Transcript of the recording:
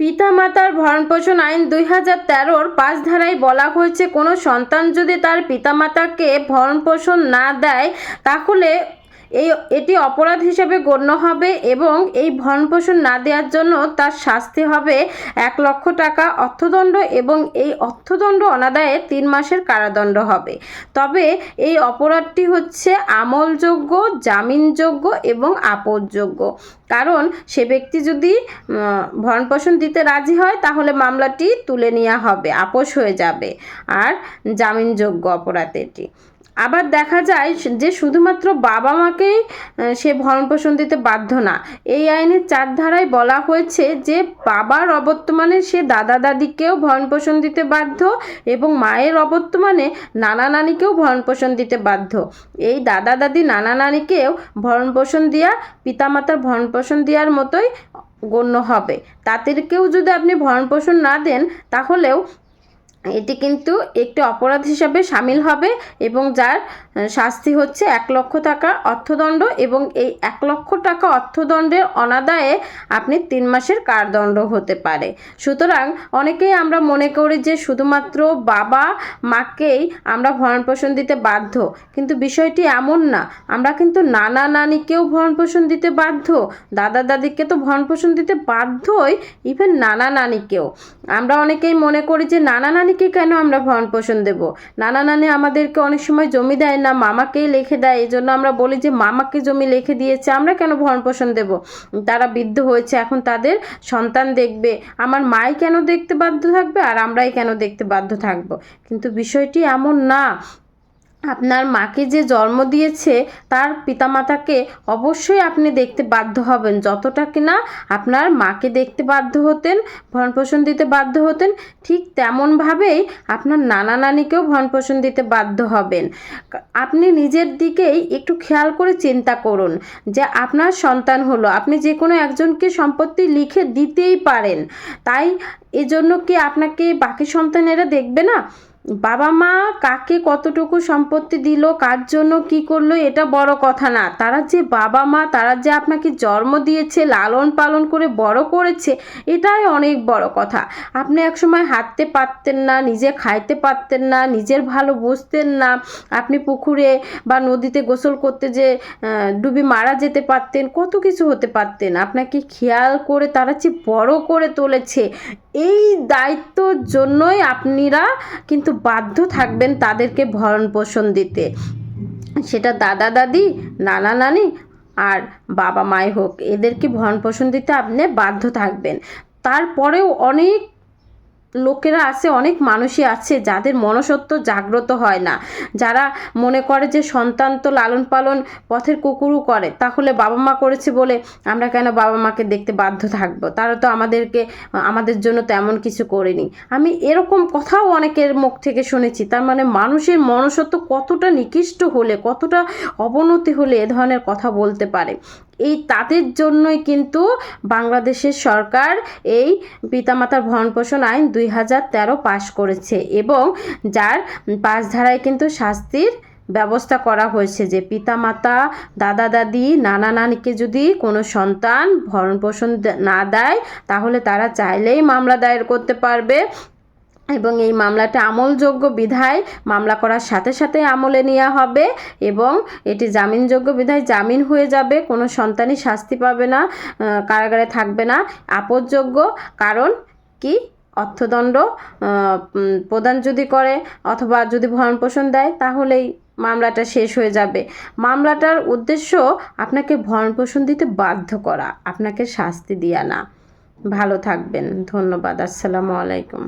পিতামাতার ভরণপোষণ আইন দুই হাজার তেরোর পাঁচ ধারায় বলা হয়েছে, কোনো সন্তান যদি তার পিতামাতাকে ভরণপোষণ না দেয়, তাহলে এই এটি অপরাধ হিসেবে গণ্য হবে এবং এই ভরণপোষণ না দেওয়ার জন্য তার শাস্তি হবে এক লক্ষ টাকা অর্থদণ্ড এবং এই অর্থদণ্ড অনাদায়ে তিন মাসের কারাদণ্ড হবে। তবে এই অপরাধটি হচ্ছে আমলযোগ্য, জামিনযোগ্য এবং আপদযোগ্য। কারণ সে ব্যক্তি যদি ভরণপোষণ দিতে রাজি হয়, তাহলে মামলাটি তুলে নেওয়া হবে, আপোষ হয়ে যাবে। আর জামিনযোগ্য অপরাধ এটি। আবার দেখা যায় যে শুধুমাত্র বাবা মাকেই সে ভরণ পোষণ দিতে বাধ্য না। এই আইনের চার ধারায় বলা হয়েছে যে বাবার অবর্তমানে সে দাদা দাদিকেও ভরণপোষণ দিতে বাধ্য এবং মায়ের অবর্তমানে নানা নানিকেও ভরণপোষণ দিতে বাধ্য। এই দাদা দাদি, নানা নানিকেও ভরণ ভরণপোষণ দেওয়া পিতামাতার ভরণপোষণ দেওয়ার মতোই গণ্য হবে। তাদেরকেও যদি আপনি ভরণপোষণ না দেন, তাহলেও এটি কিন্তু একটি অপরাধ হিসাবে সামিল হবে এবং যার শাস্তি হচ্ছে এক লক্ষ টাকা অর্থদণ্ড এবং এই এক লক্ষ টাকা অর্থদণ্ডের অনাদায়ে আপনি তিন মাসের কারদণ্ড হতে পারে। সুতরাং অনেকেই আমরা মনে করি যে শুধুমাত্র বাবা মাকেই আমরা ভরণপোষণ দিতে বাধ্য, কিন্তু বিষয়টি এমন না। আমরা কিন্তু নানা নানিকেও ভরণপোষণ দিতে বাধ্য, দাদা দাদিকে তো ভরণপোষণ দিতে বাধ্যই ইভেন নানা নানিকেও। আমরা অনেকেই মনে করি যে নানা নানিকে কেন আমরা ভরণ পোষণ দেব? নানা নানি আমাদেরকে অনেক সময় জমি দেয় না, মামাকেই লিখে দেয়। এই জন্য আমরা বলি যে, মামাকে জমি লিখে দিয়েছে, আমরা কেন ভরণ পোষণ দেব? তারা বৃদ্ধ হয়েছে, এখন তাদের সন্তান দেখবে। আমার মাই কেন দেখতে বাধ্য থাকবে, আর আমরাই কেন দেখতে বাধ্য থাকব? কিন্তু বিষয়টি এমন না। আপনার মাকে যে জন্ম দিয়েছে, তার পিতামাতাকে অবশ্যই আপনি দেখতে বাধ্য হবেন। যতটা কিনা আপনার মাকে দেখতে বাধ্য হতেন, ভরণপোষণ দিতে বাধ্য হতেন, ঠিক তেমনভাবেই আপনার নানা নানিকেও ভরণপোষণ দিতে বাধ্য হবেন। আপনি নিজের দিকেই একটু খেয়াল করে চিন্তা করুন যে আপনার সন্তান হলো। আপনি যে কোনো একজনকে সম্পত্তি লিখে দিতেই পারেন। তাই এজন্য কি আপনাকে বাকি সন্তানেরা দেখবে না? বাবা মা কাকে কতটুকু সম্পত্তি দিল, কার জন্য কি করল, এটা বড় কথা না। তারা যে বাবা মা তারা যে আপনাকে জন্ম দিয়েছে, লালন পালন করে বড় করেছে, এটাই অনেক বড় কথা। আপনি একসময় হাঁটতে পারতেন না, নিজে খাইতে পারতেন না, নিজের ভালো বুঝতেন না। আপনি পুকুরে বা নদীতে গোসল করতে যে ডুবে মারা যেতে পারতেন, কত কিছু হতে পারতেন। আপনাকে খেয়াল করে তারা যে বড় করে তুলেছে এই দায়িত্বর জন্যই আপনারা কিন্তু বাধ্য থাকবেন তাদেরকে ভরণ পোষণ দিতে। সেটা দাদা, দাদি, নানা, নানি আর বাবা, মাই হোক, এদেরকে ভরণ পোষণ দিতে আপনি বাধ্য থাকবেন। তারপরেও অনেক লোকেরা আছে, অনেক মানুষই আছে যাদের মনসত্ব জাগ্রত হয় না। যারা মনে করে যে সন্তান তো লালন পালন পথের কুকুরও করে, তাহলে বাবা মা করেছে বলে আমরা কেন বাবা মাকে দেখতে বাধ্য থাকব? তারা তো আমাদেরকে, আমাদের জন্য তেমন কিছু করেনি। আমি এরকম কথাও অনেকের মুখ থেকে শুনেছি, তার মানে মানুষের মনসত্ব কতটা নিকৃষ্ট হলে, কতটা অবনতি হলে এ ধরনের কথা বলতে পারে। এই তাদের জন্যই কিন্তু বাংলাদেশের সরকার এই পিতামাতার ভরণপোষণ আইন দুই হাজার তেরো পাশ করেছে এবং যার পাঁচ ধারায় কিন্তু শাস্তির ব্যবস্থা করা হয়েছে যে পিতামাতা, দাদা, দাদি, নানা, নানিকে যদি কোনো সন্তান ভরণপোষণ দে- না দেয়, তাহলে তারা চাইলেই মামলা দায়ের করতে পারবে। এবং এই মামলাটা আমলযোগ্য বিধায় মামলা করার সাথে সাথে আমলে নেওয়া হবে এবং এটি জামিনযোগ্য বিধায় জামিন হয়ে যাবে, কোনো সন্তানই শাস্তি পাবে না কারাগারে থাকবে না, আপদযোগ্য, কারণ কি? অর্থদণ্ড প্রদান যদি করে অথবা যদি ভরণপোষণ দেয়, তাহলেই মামলাটা শেষ হয়ে যাবে। মামলাটার উদ্দেশ্য আপনাকে ভরণপোষণ দিতে বাধ্য করা, আপনাকে শাস্তি দেওয়া না। ভালো থাকবেন, ধন্যবাদ, আসসালামু আলাইকুম।